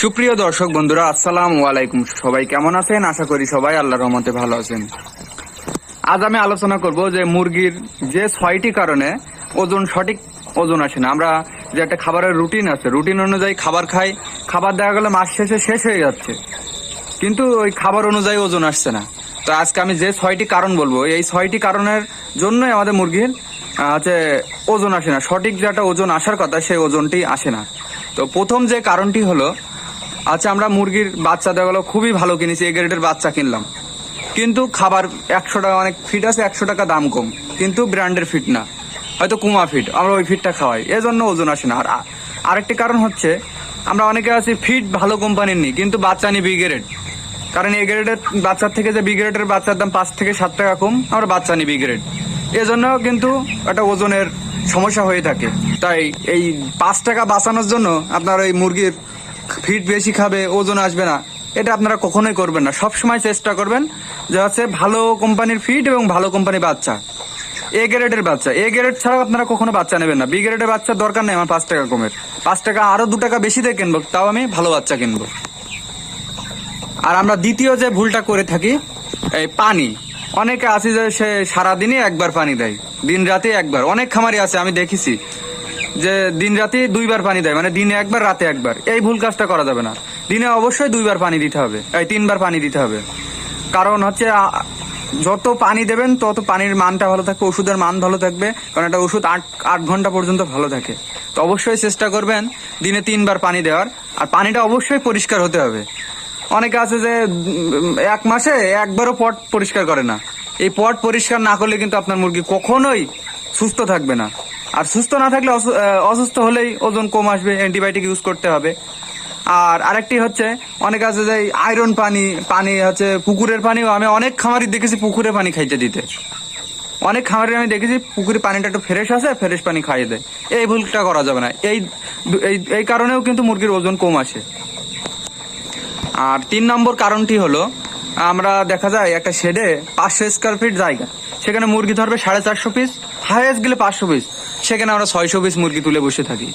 সুপ্রিয় দর্শক বন্ধুরা, আসসালাম আলাইকুম। সবাই কেমন আছেন? আশা করি সবাই আল্লাহর রহমতে ভালো আছেন। আজ আমি আলোচনা করব যে মুরগির যে ছয়টি কারণে ওজন সঠিক ওজন আসে না। আমরা যে একটা খাবারের রুটিন আছে, রুটিন অনুযায়ী খাবার খাই, খাবার দেখা গেলে মাস শেষে শেষ হয়ে যাচ্ছে। কিন্তু ওই খাবার অনুযায়ী ওজন আসছে না। তো আজকে আমি যে ছয়টি কারণ বলব, এই ছয়টি কারণের জন্যই আমাদের মুরগির হচ্ছে ওজন আসে না। সঠিক যেটা ওজন আসার কথা, সেই ওজনটি আসে না। তো প্রথম যে কারণটি হলো আচ্ছা আমরা মুরগির বাচ্চা গেলো খুবই ভালো কিনেছি, এ গ্রেডের বাচ্চা কিনলাম। কিন্তু খাবার একশো টাকা, অনেক ফিট আছে, একশো টাকা দাম কম, কিন্তু ব্র্যান্ডের ফিট না। হয়তো কুমা ফিট আমরা ওই ফিটটা খাওয়াই, এজন্য ওজন আসে না। আর আরেকটি কারণ হচ্ছে, আমরা অনেকে আছি ফিট ভালো কোম্পানির নি কিন্তু বাচ্চা নি বি গ্রেড কারণ এ গ্রেডের বাচ্চার থেকে যে বি গ্রেডের বাচ্চার দাম পাঁচ থেকে সাত টাকা কম, আমরা বাচ্চা নি বি গ্রেড এজন্য কিন্তু একটা ওজনের সমস্যা হয়ে থাকে। তাই এই পাঁচ টাকা বাঁচানোর জন্য আপনার ওই মুরগির ফিট বেশি খাবে, ওজন আসবে না। এটা আপনারা কখনোই করবেন না। সব সময় চেষ্টা করবেন যে হচ্ছে ভালো কোম্পানির ফিট এবং ভালো কোম্পানির বাচ্চা। এ গ্রেডের বাচ্চা। এ গ্রেড ছাড়াও আপনারা কখনো বাচ্চা নেবেন না। বি গ্রেডের বাচ্চার দরকার নেই আমার পাঁচ টাকা কমের। পাঁচ টাকা আরও দু টাকা বেশি দিয়ে কিনবো, তাও আমি ভালো বাচ্চা কিনবো। আর আমরা দ্বিতীয় যে ভুলটা করে থাকি, এই পানি। অনেকে আছে যে সে সারাদিনই একবার পানি দেয় দিন রাতে একবার। অনেক খামারি আছে, আমি দেখেছি। যে দিন রাতে দুইবার পানি দেয় মানে দিনে একবার, রাতে একবার। এই ভুল কাজটা করা যাবে না। দিনে অবশ্যই দুইবার পানি দিতে হবে। এই তিনবার পানি দিতে হবে। কারণ হচ্ছে যত পানি দেবেন, তত পানির মানটা ভালো থাকবে, ওষুধের মান ভালো থাকবে, কারণ একটা ওষুধ আট আট ঘণ্টা পর্যন্ত ভালো থাকে। তো অবশ্যই চেষ্টা করবেন দিনে তিনবার পানি দেওয়ার। আর পানিটা অবশ্যই পরিষ্কার হতে হবে। অনেকে আছে যে এক মাসে একবারও পট পরিষ্কার করে না। এই পট পরিষ্কার না করলে কিন্তু আপনার মুরগি কখনোই সুস্থ থাকবে না। আর সুস্থ না থাকলে অসু- অসুস্থ হলেই ওজন কম আসবে অ্যান্টিবায়োটিক ইউজ করতে হবে। আর আরেকটি হচ্ছে, অনেক আছে যে আয়রন পানি পানি হচ্ছে পুকুরের পানিও, আমি অনেক খামারি দেখেছি পুকুরে পানি খাইতে দিতে। অনেক খামারে আমি দেখেছি পুকুরে পানিটা একটু ফ্রেশ আছে ফ্রেশ পানি খাইয়ে দেয়। এই ভুলটা করা যাবে না। এই, এই- এই কারণেও কিন্তু মুরগির ওজন কম আসে। আর তিন নম্বর কারণটি হলো, আমরা দেখা যায় একটা শেডে পাঁচশো স্কোয়ার ফিট জায়গা। সেখানে মুরগি ধরবে সাড়ে চারশো পিস হাইয়েস্ট গেলে পাঁচশো পিস সেখানে আমরা ছয়শো পিস মুরগি তুলে বসে থাকি?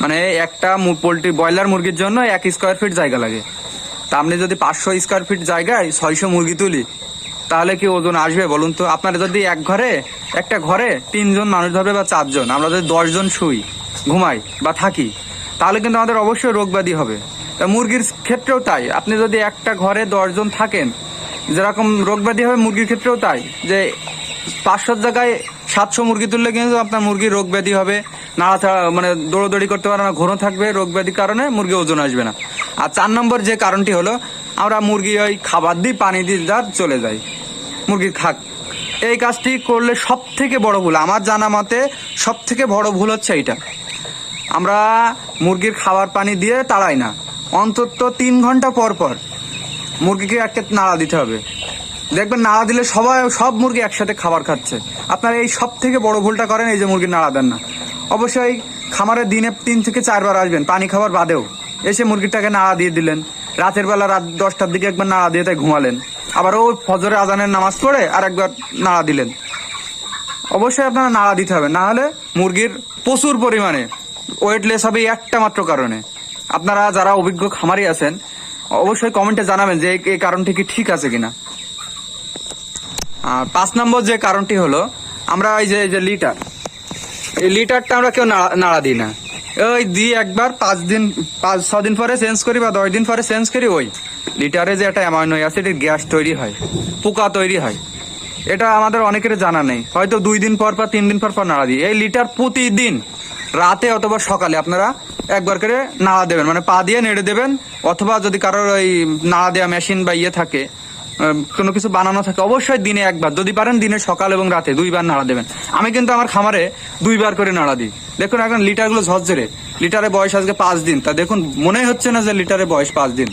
মানে একটা পোলট্রি ব্রয়লার মুরগির জন্য এক স্কোয়ার ফিট জায়গা লাগে। তা আপনি যদি পাঁচশো স্কোয়ার ফিট জায়গায় ছয়শো মুরগি তুলি, তাহলে কি ওজন আসবে বলুন তো? আপনারা যদি এক ঘরে, একটা ঘরে তিনজন মানুষ ধরবে বা চারজন, আমরা যদি দশজন শুই, ঘুমাই বা থাকি, তাহলে কিন্তু আমাদের অবশ্যই রোগ ব্যাধি হবে। তা মুরগির ক্ষেত্রেও তাই। আপনি যদি একটা ঘরে দশজন থাকেন, যেরকম রোগ ব্যাধি হবে মুরগির ক্ষেত্রেও তাই, যে পাঁচশোর জায়গায় সাতশো মুরগি তুললে কিন্তু আপনার মুরগির রোগ ব্যাধি হবে। নাড়া মানে দৌড়দৌড়ি করতে পারে না ঘন থাকবে, রোগ ব্যাধির কারণে মুরগি ওজন আসবে না। আর চার নম্বর যে কারণটি হলো, আমরা মুরগি ওই খাবার দিই, পানি দিই যার চলে যাই। মুরগি খাক। এই কাজটি করলে সব থেকে বড় ভুল, আমার জানা মতে সব থেকে বড় ভুল হচ্ছে এইটা। আমরা মুরগির খাবার পানি দিয়ে তাড়াই না। অন্তত তিন ঘণ্টা পর পর মুরগিকে একটা নাড়া দিতে হবে। দেখবেন নাড়া দিলে সবাই, সব মুরগি একসাথে খাবার খাচ্ছে। আপনারা এই সব থেকে বড় ভুলটা করেন, এই যে মুরগি নাড়া দেন না। অবশ্যই খামারের দিনে তিন থেকে চারবার আসবেন, পানি খাবার বাদেও। এসে মুরগিটাকে নাড়া দিয়ে দিলেন। রাতের বেলা রাত দশটার দিকে একবার নাড়া দিয়ে তাই ঘুমালেন। আবার ও ফজরে আজানের নামাজ পড়ে আর একবার নাড়া দিলেন। অবশ্যই আপনারা নাড়া দিতে হবে, না হলে মুরগির প্রচুর পরিমাণে ওয়েটলেস হবে একটা মাত্র কারণে। আপনারা যারা অভিজ্ঞ খামারি আছেন, অবশ্যই কমেন্টে জানাবেন যে এই কারণটি কি ঠিক আছে কিনা। আর পাঁচ নম্বর যে কারণটি হলো, আমরা এই যে যে লিটার, এই লিটারটা আমরা কেউ নাড়া- দিই না। ওই দিই একবার পাঁচ দিন, পাঁচ, ছ দিন পরে চেঞ্জ করি বা দশ দিন পরে চেঞ্জ করি, ওই লিটারে যে একটা অ্যামাইনো অ্যাসিডের গ্যাস তৈরি হয়, পোকা তৈরি হয়। এটা আমাদের অনেকের জানা নেই। হয়তো দুই দিন পর পর তিন দিন পর পর নাড়া দিই। এই লিটার প্রতিদিন, রাতে অথবা সকালে আপনারা একবার করে নাড়া দেবেন। মানে পা দিয়ে নেড়ে দেবেন, অথবা যদি কারোর ওই নাড়া দেওয়া মেশিন বা ইয়ে থাকে কোনো কিছু বানানো থাকে, অবশ্যই দিনে একবার। যদি পারেন দিনে সকাল এবং রাতে দুইবার নাড়া দেবেন। আমি কিন্তু আমার খামারে দুইবার করে নাড়া দিই। দেখুন এখন লিটারগুলো ঝরঝরে। লিটারে বয়স আজকে পাঁচ দিন। তা দেখুন, মনে হচ্ছে না যে লিটারে বয়স পাঁচ দিন।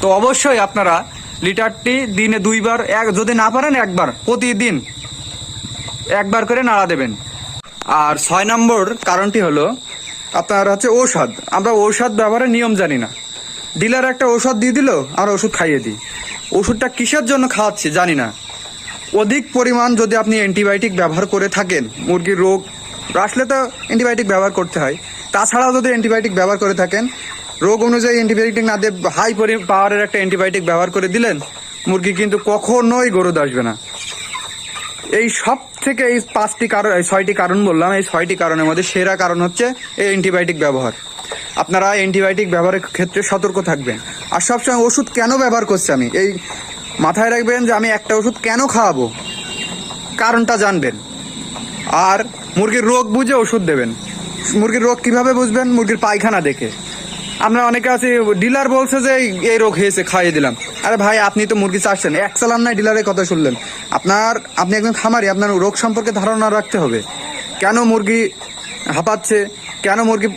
তো অবশ্যই আপনারা লিটারটি দিনে দুইবার, এক, যদি না পারেন একবার, প্রতিদিন একবার করে নাড়া দেবেন। আর ছয় নম্বর কারণটি হলো, আপনার হচ্ছে ঔষধ। আমরা ঔষধ ব্যবহারের নিয়ম জানি না। ডিলার একটা ওষুধ দিয়ে দিল আর ওষুধ খাইয়ে দিই। ওষুধটা কিসের জন্য খাওয়াচ্ছি জানি না। অধিক পরিমাণ যদি আপনি অ্যান্টিবায়োটিক ব্যবহার করে থাকেন, মুরগির রোগ আসলে তো অ্যান্টিবায়োটিক ব্যবহার করতে হয়। তাছাড়াও যদি অ্যান্টিবায়োটিক ব্যবহার করে থাকেন, রোগ অনুযায়ী অ্যান্টিবায়োটিক না দিয়ে হাই পরি পাওয়ারের একটা অ্যান্টিবায়োটিক ব্যবহার করে দিলেন, মুরগি কিন্তু কখনোই গরুদ আসবে না। এই সব থেকে এই পাঁচটি কারণ ছয়টি কারণ বললাম, এই ছয়টি কারণের মধ্যে সেরা কারণ হচ্ছে এই অ্যান্টিবায়োটিক ব্যবহার। আপনারা অ্যান্টিবায়োটিক ব্যবহারের ক্ষেত্রে সতর্ক থাকবেন। আর সবসময় ওষুধ কেন ব্যবহার করছি আমি? এই মাথায় রাখবেন যে আমি একটা ওষুধ কেন খাওয়াবো? কারণটা জানবেন। আর মুরগির রোগ বুঝে ওষুধ দেবেন। মুরগির রোগ কীভাবে বুঝবেন? মুরগির পায়খানা দেখে। আমরা অনেকে আছি, ডিলার বলছে যে এই- রোগ হয়েছে, খাইয়ে দিলাম। আরে ভাই, আপনি তো মুরগি চাষছেন। এক চালান নাই ডিলারের কথা শুনলেন। আপনার আপনি একজন খামারি, আপনার রোগ সম্পর্কে ধারণা রাখতে হবে। কেন মুরগি হাঁপাচ্ছে, কেন মুরগি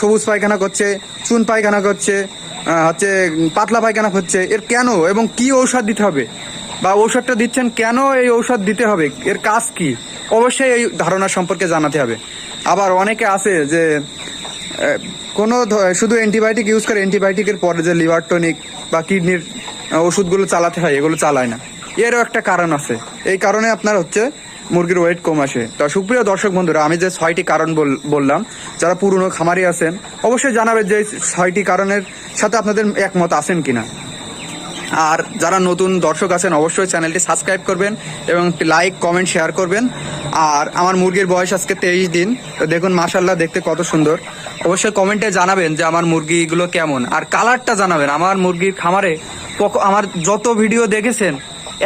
সবুজ পায়খানা করছে, চুন পায়খানা করছে হচ্ছে পাতলা পায়খানা হচ্ছে, এর কেন এবং কি ঔষধ দিতে হবে? বা ঔষধটা দিচ্ছেন কেন এই ঔষধ দিতে হবে? এর কাজ কি? অবশ্যই এই ধারণা সম্পর্কে জানাতে হবে। আবার অনেকে আছে যে কোনো শুধু অ্যান্টিবায়োটিক ইউজ করে, অ্যান্টিবায়োটিকের পরে যে লিভার টনিক বা কিডনির ওষুধগুলো চালাতে হয়, এগুলো চালায় না। এরও একটা কারণ আছে। এই কারণে আপনার হচ্ছে মুরগির ওয়েট কম আসে। তো সুপ্রিয় দর্শক বন্ধুরা, আমি যে ছয়টি কারণ বল- বললাম, যারা পুরনো খামারি আছেন, অবশ্যই জানাবেন যে ছয়টি কারণের সাথে আপনাদের একমত আছেন কিনা। আর যারা নতুন দর্শক আছেন, অবশ্যই চ্যানেলটি সাবস্ক্রাইব করবেন এবং লাইক, কমেন্ট, শেয়ার করবেন। আর আমার মুরগির বয়স আজকে তেইশ দিন, তো দেখুন মাশাল্লাহ দেখতে কত সুন্দর। অবশ্যই কমেন্টে জানাবেন যে আমার মুরগিগুলো কেমন। আর কালারটা জানাবেন। আমার মুরগির খামারে আমার যত ভিডিও দেখেছেন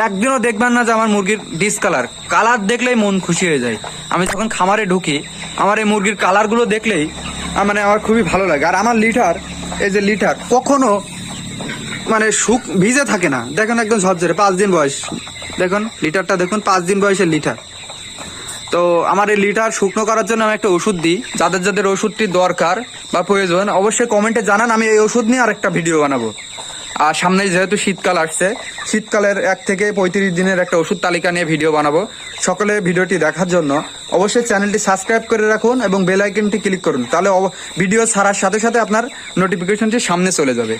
একদিনও দেখবেন না যে আমার মুরগির ডিসকালার কালার দেখলেই মন খুশি হয়ে যায়। আমি যখন খামারে ঢুকি, আমার এই মুরগির কালারগুলো দেখলেই মানে আমার খুবই ভালো লাগে। আর আমার লিটার, এই যে লিটার, কখনো মানে শুক ভিজে থাকে না। দেখুন একদম ঝরঝরে, পাঁচ দিন বয়স। দেখুন, লিটারটা দেখুন, পাঁচ দিন বয়সের লিটার। তো আমার এই লিটার শুকনো করার জন্য আমি একটা ওষুধ দিই। যাদের যাদের ওষুধটি দরকার বা প্রয়োজন, অবশ্যই কমেন্টে জানান, আমি এই ওষুধ নিয়ে আরেকটা ভিডিও বানাবো। আর সামনে যেহেতু শীতকাল আসছে, শীতকালের এক থেকে পঁয়ত্রিশ দিনের একটা ওষুধ তালিকা নিয়ে ভিডিও বানাবো। সকলে ভিডিওটি দেখার জন্য অবশ্যই চ্যানেলটি সাবস্ক্রাইব করে রাখুন এবং বেল আইকনটি ক্লিক করুন, তাহলে ভিডিও ছাড়ার সাথে সাথে আপনার নোটিফিকেশনটি সামনে চলে যাবে।